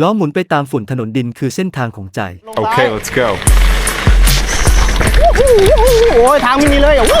ล้อหมุนไปตามฝุ่นถนนดินคือเส้นทางของใจ Okay, let's go. โอ้ยทางไม่มีเลยอะวู้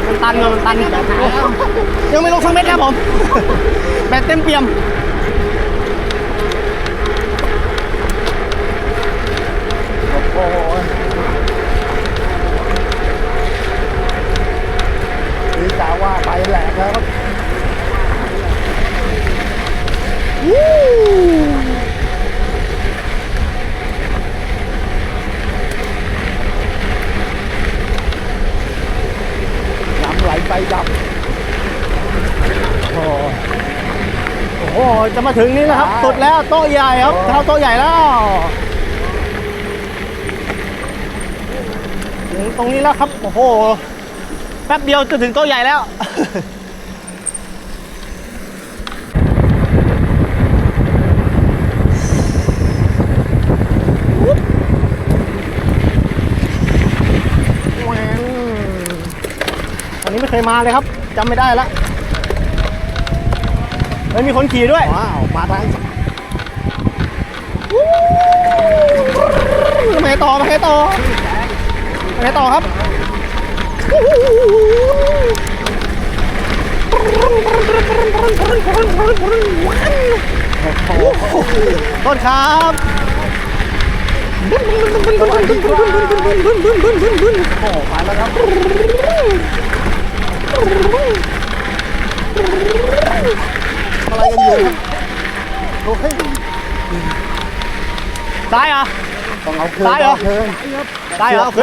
ตันเงินมันตันยังไม่ลงสักเม็ดครับผม แบตเต็มเปี่ยม นี่กาว่าไปแหลกแล้วครับน้ำไหลไป ดับโอ้โหจะมาถึงนี่นะครับ สุดแล้วโต๊ะใหญ่ครับเท้าโต๊ะใหญ่แล้วถึงตรงนี้แล้วครับ โอ้โห แป๊บเดียวจะถึงโต๊ะใหญ่แล้ว แหวงอันนี้ไม่ เคยมาเลยครับจำไม่ได้ละเฮ้ยมีคนขี่ด้วยว้าวมาทางไปต่อไปต่อไปต่อครับต้นครับโอ้มาแล้วครับอะไรกันอยู่ โอ้ยซ้ายเหรอะต้องเอาคืนซ้ายเหรอคืนได้เหรอโอเค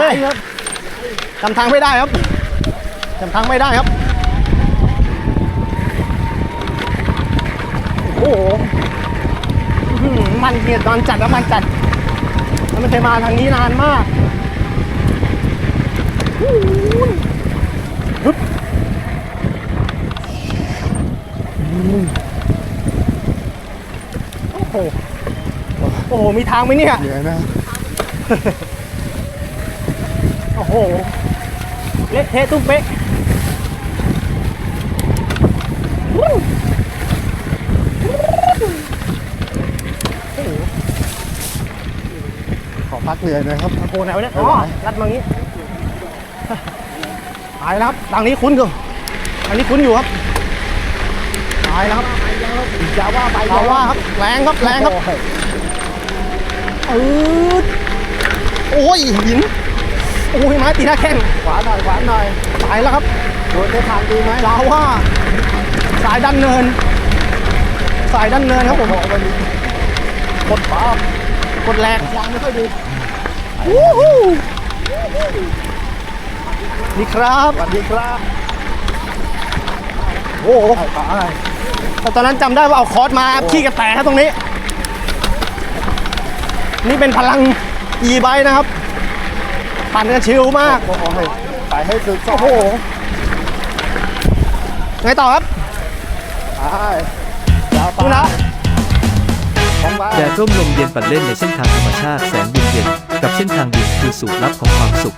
จำทางไม่ได้ครับจำทางไม่ได้ครับ โอ้โหอื้อหือมันเกียดตอนจัดแล้วมันจัดมันไม่เคยมาทางนี้นานมากอู้หูฮึบอืม โอ้โหโอ้โห มีทางไหมเนี่ย เหนื่อยนะโอ้โห เละเทะตุ้มเป๊ะขอพักเหนื่อยหนะครับ โอ้โหไหนวะเนี่ยอ๋อรัดมางี้ตายแล้วครับทางนี้คุ้นอยู่ทางนี้คุ้นอยู่ครับตายแล้วครับ อย่าว่าไปเอาว่าครับแรงครับแรงครับโอ้ยอืดโอ้ยหินโอ้ยไม้ตีหน้าแข้งขวาหน่อยขวาหน่อยตายแล้วครับโดนได้ทางดีไหมลาว่า สายดันเนิน สายดันเนินครับผมบอกไปดิกดป๊อบกดแรงยางไม่ค่อยดีวู้ฮู้นี่ครับสวัสดีครับ โอ้โหไป แต่ตอนนั้นจำได้ว่าเอาคอร์สมาขี้กระแตครับตรงนี้ นี่เป็นพลัง e ไบนะครับ ปั่นกันชิลมาก โอ้โหไปให้สุดโอ้โหไงต่อครับไปยาวไปดูนะของบ้านแดดร่มลมเย็นปั่นเล่นในเส้นทางธรรมชาติแสนเย็นเย็นกับเส้นทางดินคือสูตรลับของความสุข